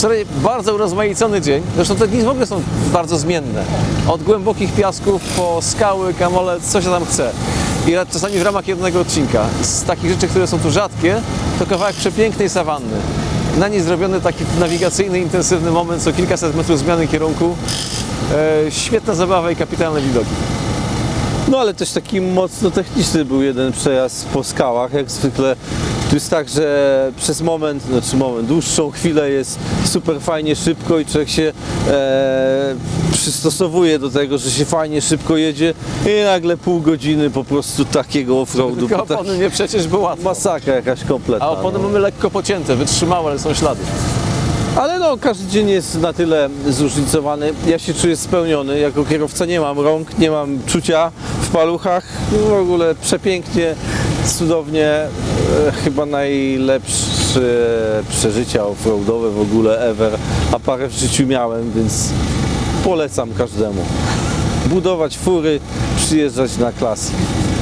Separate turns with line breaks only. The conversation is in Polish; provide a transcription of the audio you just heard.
Wczoraj bardzo urozmaicony dzień. Zresztą te dni w ogóle są bardzo zmienne. Od głębokich piasków po skały, kamole, co się tam chce. I czasami w ramach jednego odcinka. Z takich rzeczy, które są tu rzadkie, to kawałek przepięknej sawanny. Na niej zrobiony taki nawigacyjny, intensywny moment, co kilkaset metrów zmiany kierunku. E, świetna zabawa i kapitalne widoki.
No ale też taki mocno techniczny był jeden przejazd po skałach, jak zwykle. Tu jest tak, że przez moment, znaczy moment, dłuższą chwilę jest super fajnie, szybko i człowiek się e, przystosowuje do tego, że się fajnie, szybko jedzie i nagle pół godziny po prostu takiego offroadu.
Tylko
tak-
opony nie przecież łatwo.
Masakra jakaś kompletna.
A opony
no.
mamy lekko pocięte, wytrzymałe, ale są ślady.
Ale no, każdy dzień jest na tyle zróżnicowany. Ja się czuję spełniony. Jako kierowca nie mam rąk, nie mam czucia w paluchach. W ogóle przepięknie, cudownie. E, Chyba najlepsze przeżycia offroadowe w ogóle ever. A parę w życiu miałem, więc polecam każdemu. Budować fury, przyjeżdżać na klasy.